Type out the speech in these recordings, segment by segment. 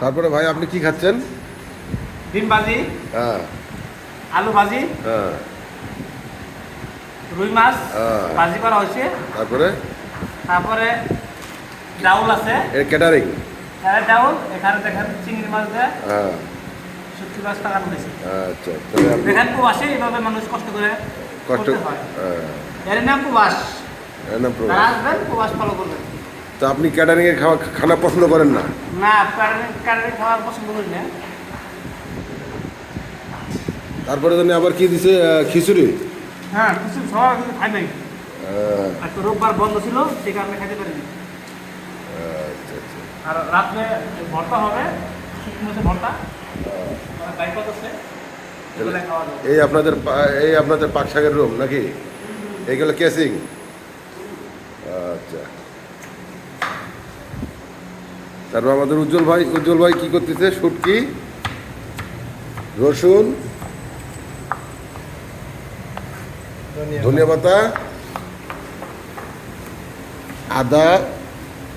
তারপরে ভাই আপনি কি খাচ্ছেন? ডিম ভাজি হ্যাঁ। আলু ভাজি হ্যাঁ। রুই মাছ হ্যাঁ। ভাজি করা হয়েছে। তারপরে? তারপরে ডাউল আছে। এর ক্যাটারিং এখানে ডাউল। এখানে দেখেন চিংড়ি মাছ দেয়। হ্যাঁ। সত্যি মাছ টাকা দিয়েছে। আচ্ছা তাহলে আপনি দেখেন প্রবাসে এইভাবে মানুষ কষ্ট করে কষ্ট হয়। হ্যাঁ। এর নাম প্রবাস। এর নাম প্রবাস। আসবেন প্রবাস ফলো করবেন। তো আপনি ক্যাটারিংয়ের খাওয়া খানা পছন্দ করেন না? না পছন্দ করি না। তারপরে জানি আবার কি দিছে খিচুড়ি? হ্যাঁ খাই নাই। আহ, রোববার বন্ধ ছিল সেই কারণে খাইতে পারিনি। আচ্ছা আচ্ছা। আর ভর্তা হবে শুকনো ভর্তা বাইকত আছে এই আপনাদের এই আপনাদের রুম নাকি? এইগুলো কেসিং? আচ্ছা। তারপর আমাদের উজ্জ্বল ভাই উজ্জ্বল ভাই কি করতেছে? শুটকি রসুন ধনিয়া পাতা। আদা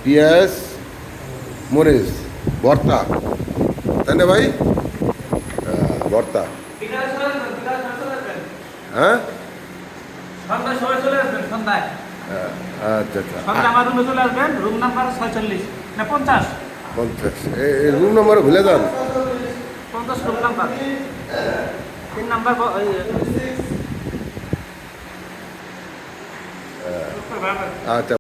পেঁয়াজ মরিচ ভর্তা। তাই না ভাই? হ্যাঁ, ভর্তা। হ্যাঁ? হ্যাঁ, আচ্ছা আচ্ছা। আমার রুমে চলে আসবেন রুম নাম্বার ছয়চল্লিশ না পঞ্চাশ। পঞ্চাশ। রুম নম্বর ভুলে যান। পঞ্চাশ রুম নাম্বার তিন নাম্বার আচ্ছা।